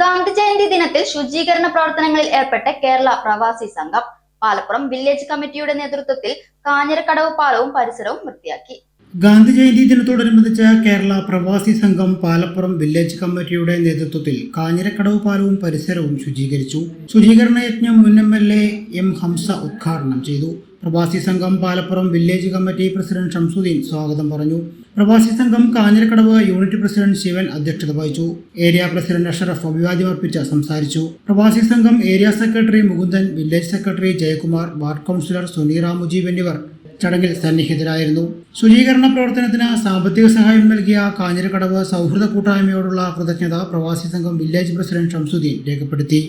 ഗാന്ധി ജയന്തി ദിനത്തിൽ ശുചീകരണ പ്രവർത്തനങ്ങളിൽ ഏർപ്പെട്ട കേരള പ്രവാസി സംഘം പാലപ്പുറം വില്ലേജ് കമ്മിറ്റിയുടെ നേതൃത്വത്തിൽ കാഞ്ഞിരക്കടവ് പാലവും പരിസരവും വൃത്തിയാക്കി. ഗാന്ധി ജയന്തി ദിനത്തോടനുബന്ധിച്ച് കേരള പ്രവാസി സംഘം പാലപ്പുറം വില്ലേജ് കമ്മിറ്റിയുടെ നേതൃത്വത്തിൽ കാഞ്ഞിരക്കടവ് പാലവും പരിസരവും ശുചീകരിച്ചു. ശുചീകരണ യജ്ഞം മുൻ M L A M Hamsa ഉദ്ഘാടനം ചെയ്തു. പ്രവാസി സംഘം Palappuram village committee president Shamsuddin സ്വാഗതം പറഞ്ഞു. പ്രവാസി സംഘം കാഞ്ഞിരക്കടവ് യൂണിറ്റ് പ്രസിഡന്റ് ശിവൻ അധ്യക്ഷത വഹിച്ചു. ഏരിയ പ്രസിഡന്റ് അഷറഫ് അഭിവാദ്യം അർപ്പിച്ച് സംസാരിച്ചു. പ്രവാസി സംഘം area secretary Mukundan village secretary Jayakumar ward councillor Suneera Mujeeb എന്നിവർ ചടങ്ങിൽ സന്നിഹിതരായിരുന്നു. ശുചീകരണ പ്രവർത്തനത്തിന് സാമ്പത്തിക സഹായം നൽകിയ കാഞ്ഞിരക്കടവ് സൗഹൃദ കൂട്ടായ്മയോടുള്ള കൃതജ്ഞത പ്രവാസി സംഘം വില്ലേജ് പ്രസിഡന്റ് ഷംസുദ്ദീൻ രേഖപ്പെടുത്തി.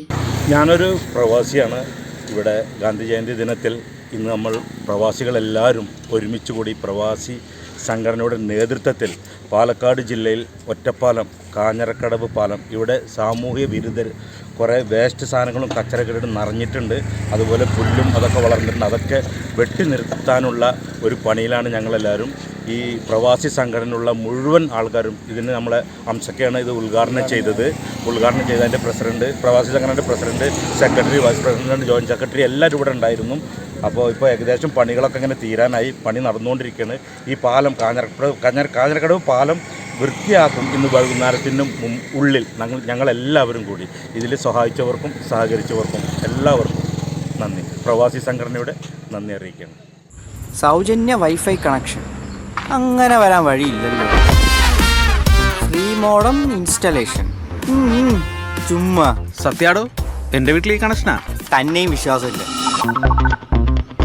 ഞാനൊരു പ്രവാസിയാണ്. ഇവിടെ ഗാന്ധി ജയന്തി ദിനത്തിൽ ഇന്ന് നമ്മൾ പ്രവാസികളെല്ലാവരും ഒരുമിച്ച് കൂടി പ്രവാസി സംഘടനയുടെ നേതൃത്വത്തിൽ പാലക്കാട് ജില്ലയിൽ ഒറ്റപ്പാലം കാഞ്ഞിരക്കടവ് പാലം ഇവിടെ സാമൂഹ്യ വിരുദ്ധർ കുറേ വേസ്റ്റ് സാധനങ്ങളും കച്ചറക്കെട്ടും നിറഞ്ഞിട്ടുണ്ട്. അതുപോലെ പുല്ലും അതൊക്കെ വളർന്നിട്ടുണ്ട്. അതൊക്കെ വെട്ടി നിർത്താനുള്ള ഒരു പണിയിലാണ് ഞങ്ങളെല്ലാവരും. ഈ പ്രവാസി സംഘടനയുള്ള മുഴുവൻ ആൾക്കാരും ഇതിന് നമ്മളെ അംശക്കെയാണ് ഇത് ഉദ്ഘാടനം ചെയ്തത്. ഉദ്ഘാടനം ചെയ്തതിന്റെ പ്രസിഡന്റ് പ്രവാസി സംഘടനയുടെ president secretary vice president joint secretary എല്ലാവരും ഇവിടെ ഉണ്ടായിരുന്നു. അപ്പോൾ ഇപ്പോൾ ഏകദേശം പണികളൊക്കെ ഇങ്ങനെ തീരാനായി. പണി നടന്നുകൊണ്ടിരിക്കുകയാണ് ഈ പാലം കാഞ്ഞിരക്കടവ് കാഞ്ഞിര കാഞ്ഞിരക്കടവ് പാലം വൃത്തിയാക്കും ഇന്ന് വൈകുന്നേരത്തിന് ഉള്ളിൽ. ഞങ്ങൾ ഞങ്ങളെല്ലാവരും കൂടി ഇതിൽ സഹായിച്ചവർക്കും സഹകരിച്ചവർക്കും എല്ലാവർക്കും നന്ദി. പ്രവാസി സംഘടനയുടെ നന്ദി അറിയിക്കുന്നു സൗജന്യ വൈഫൈ കണക്ഷൻ. അങ്ങനെ വരാൻ വഴിയില്ലല്ലോ. Free modem installation. ചുമ്മാ. സത്യാടോ എന്റെ വീട്ടിൽ ഈ കണക്ഷനാ? തന്നെയും വിശ്വാസമില്ല.